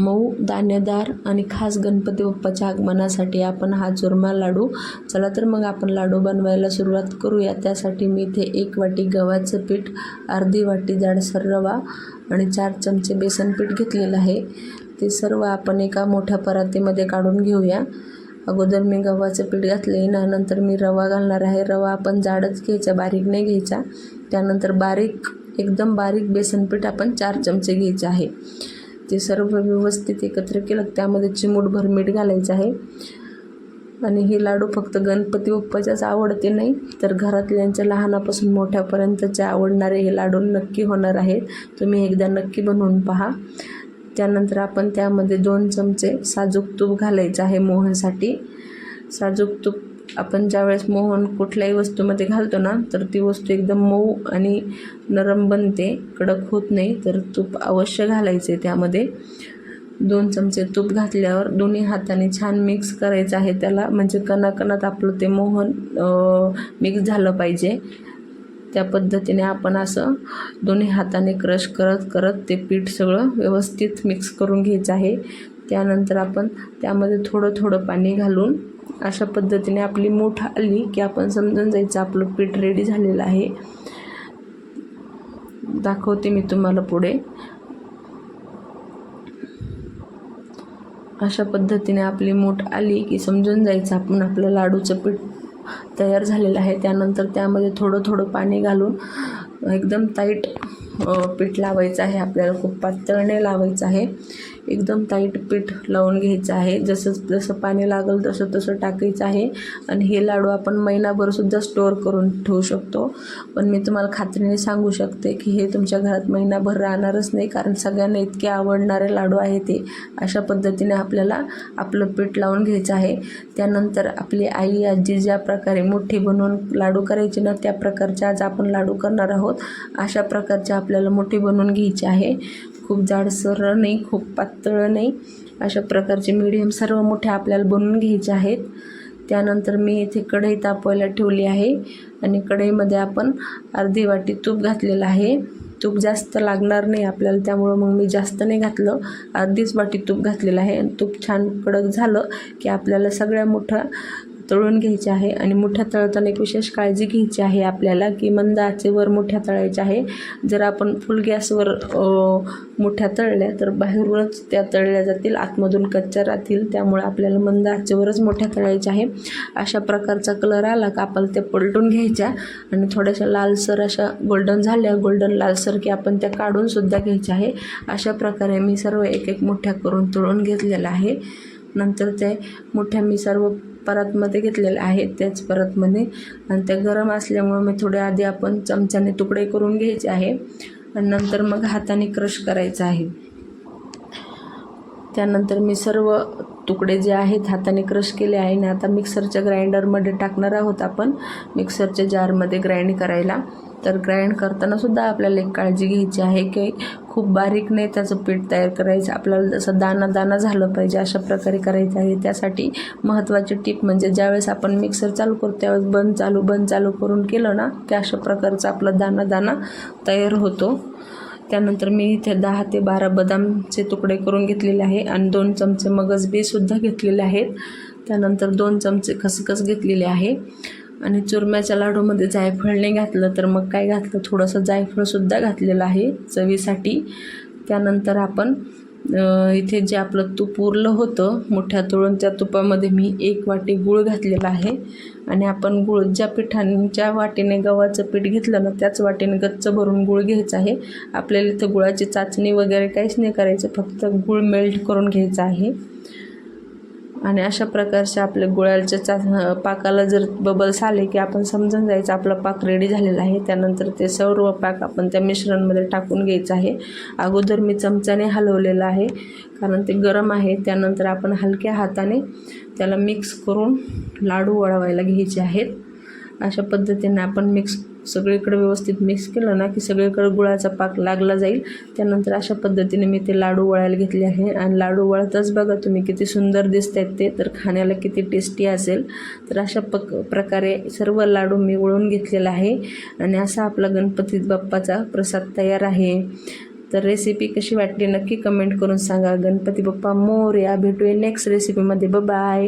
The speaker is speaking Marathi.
मऊ दाणेदार आणि खास गणपती बाप्पाच्या आगमनासाठी आपण हा चुरमा लाडू. चला तर मग आपण लाडू बनवायला सुरुवात करूया. त्यासाठी मी इथे एक वाटी गव्हाचं पीठ अर्धी वाटी जाडसर रवा आणि चार चमचे बेसन पीठ घेतलेलं आहे. ते सर्व आपण एका मोठ्या परातीमध्ये काढून घेऊया. अगोदर मी गव्हाचं पीठ घातले. ना नंतर मी रवा घालणार आहे. रवा आपण जाडच घ्यायचा बारीक नाही घ्यायचा. त्यानंतर बारीक एकदम बारीक बेसन पीठ आपण चार चमचे घ्यायचे आहे. ते सर्व व्यवस्थित एकत्र केलं. त्यामध्ये चिमूटभर मीठ घालायचं आहे. आणि हे लाडू फक्त गणपती बाप्पाच्याच आवडते नाही तर घरातल्यांच्या लहानापासून मोठ्यापर्यंतचे आवडणारे हे लाडू नक्की होणार आहेत. तुम्ही एकदा नक्की बनवून पहा. त्यानंतर आपण त्यामध्ये दोन चमचे साजूक तूप घालायचं आहे मोहनसाठी. साजूक तूप आपण ज्यावेळेस मोहन कुठल्याही वस्तूमध्ये घालतो ना तर ती वस्तू एकदम मऊ आणि नरम बनते कडक होत नाही तर तूप अवश्य घालायचे. त्यामध्ये दोन चमचे तूप घातल्यावर दोन्ही हाताने छान मिक्स करायचं आहे. त्याला म्हणजे कणाकणात आपलं ते मोहन मिक्स झालं पाहिजे. त्या पद्धतीने आपण असं दोन्ही हाताने क्रश करत करत ते पीठ सगळं व्यवस्थित मिक्स करून घ्यायचं आहे. त्यानंतर आपण त्यामध्ये थोडं थोडं पाणी घालून अशा पद्धतीने आपली मूठ आली की आपण समजून जायचं आपलं पीठ रेडी झालेलं आहे. दाखवते मी तुम्हाला पुढे. अशा पद्धतीने आपली मूठ आली की समजून जायचं आपण आपलं लाडूचं पीठ तयार झालेलं आहे. त्यानंतर त्यामध्ये थोडं थोडं पाणी घालून एकदम टाईट पीठ लावायचं आहे. आपल्याला खूप पातळ नाही लावायचं आहे. एकदम टाईट पीठ लावून घ्यायचं आहे. जसं जसं पाणी लागेल तसं तसं टाकायचं आहे. आणि हे लाडू आपण महिनाभरसुद्धा स्टोअर करून ठेवू शकतो. पण मी तुम्हाला खात्रीने सांगू शकते की हे तुमच्या घरात महिनाभर राहणारच नाही कारण सगळ्यांना इतके आवडणारे लाडू आहे ते. अशा पद्धतीने आपल्याला आपलं पीठ लावून घ्यायचं आहे. त्यानंतर आपली आई आजी ज्या प्रकारे मोठी बनवून लाडू करायचे ना त्या प्रकारचे आज आपण लाडू करणार आहोत. अशा प्रकारचे आपल्याला मोठी बनवून घ्यायची आहे. खूप जाडसर नाही खूप पातळ नाही. अशा प्रकारचे मीडियम सर्व मोठे आपल्याला बनवून घ्यायचे आहेत. त्यानंतर मी इथे कढई तापवायला ठेवली आहे आणि कढईमध्ये आपण अर्धी वाटी तूप घातलेलं आहे. तूप जास्त लागणार नाही आपल्याला त्यामुळं मग मी जास्त नाही घातलं. अर्धीच वाटी तूप घातलेलं आहे. आणि तूप छान कडक झालं की आपल्याला सगळ्या मोठं तळून घ्यायचे आहे आणि मोठ्या तळताना एक विशेष काळजी घ्यायची आहे आपल्याला की मंद आचेवर मोठ्या तळायच्या आहे. जर आपण फुल गॅसवर मोठ्या तळल्या तर बाहेरूनच त्या तळल्या जातील आतमधून कच्च्या राहतील. त्यामुळे आपल्याला मंद आचेवरच मोठ्या तळायच्या आहे. अशा प्रकारचा कलर आला का आपल्याला त्या पलटून घ्यायच्या. आणि थोड्याशा लालसर अशा गोल्डन झाल्या गोल्डन लालसर की आपण त्या काढूनसुद्धा घ्यायच्या आहे. अशा प्रकारे मी सर्व एक एक मोठ्या करून तळून घेतलेलं आहे. नंतर ते मोठ्या मी सर्व परतमध्ये घेतलेल्या आहेत त्याच परतमध्ये आणि त्या गरम असल्यामुळं मी थोडे आधी आपण चमच्याने तुकडे करून घ्यायचे आहे. आणि नंतर मग हाताने क्रश करायचं आहे. त्यानंतर मी सर्व तुकडे जे आहेत हाताने क्रश केले आहे. ना आता मिक्सरच्या ग्राइंडरमध्ये टाकणार आहोत आपण मिक्सरच्या जारमध्ये ग्राइंड करायला. तर ग्राइंड करतानासुद्धा आपल्याला एक काळजी घ्यायची आहे की खूप बारीक नाही त्याचं पीठ तयार करायचं. आपल्याला जसं दाना दाना झालं पाहिजे अशा प्रकारे करायचं आहे. त्यासाठी महत्त्वाची टीप म्हणजे ज्यावेळेस आपण मिक्सर चालू करतो त्यावेळेस बंद चालू बंद चालू करून केलं ना की अशा प्रकारचा आपला दाना दाना तयार होतो. त्यानंतर मी इथे दहा ते बारा बदामचे तुकडे करून घेतलेले आहे आणि दोन चमचे मगज बीसुद्धा घेतलेले आहेत. त्यानंतर दोन चमचे खसखस घेतलेले आहे. आणि चुरम्याच्या लाडूमध्ये जायफळ नाही घातलं तर मग काय घातलं? थोडंसं जायफळसुद्धा घातलेलं आहे चवीसाठी. त्यानंतर आपण इथे जे आपलं तूप उरलं होतं मोठ्या तळून त्या तुपामध्ये मी एक वाटी गूळ घातलेला आहे. आणि आपण गूळ ज्या पिठाने ज्या वाटीने गव्हाचं पीठ घेतलं ना त्याच वाटीने गच्च भरून गूळ घ्यायचं आहे. आपल्याला इथं गुळाची चाचणी वगैरे काहीच नाही करायचं फक्त गूळ मेल्ट करून घ्यायचं आहे. आणि अशा प्रकारच्या आपल्या गुळाच्या चा पाकाला जर बबल्स आले की आपण समजून जायचं आपला पाक रेडी झालेला आहे. त्यानंतर ते सर्व पाक आपण त्या मिश्रणमध्ये टाकून घ्यायचं आहे. अगोदर मी चमच्याने हलवलेलं आहे कारण ते गरम आहे. त्यानंतर आपण हलक्या हाताने त्याला मिक्स करून लाडू वळवायला घ्यायचे आहेत. अशा पद्धतीने आपण मिक्स सगळीकडे व्यवस्थित मिक्स केलं ना की सगळीकडे गुळाचा पाक लागला जाईल. त्यानंतर अशा पद्धतीने मी ते लाडू वळायला घेतले आहे. आणि लाडू वळतच बघा तुम्ही किती सुंदर दिसत आहेत ते. तर खाण्याला किती टेस्टी असेल. तर अशा पक प्रकारे सर्व लाडू मी वळून घेतलेला आहे. आणि असा आपला गणपती बाप्पाचा प्रसाद तयार आहे. तर रेसिपी कशी वाटली नक्की कमेंट करून सांगा. गणपती बाप्पा मोरया भेटूया नेक्स्ट रेसिपीमध्ये बाय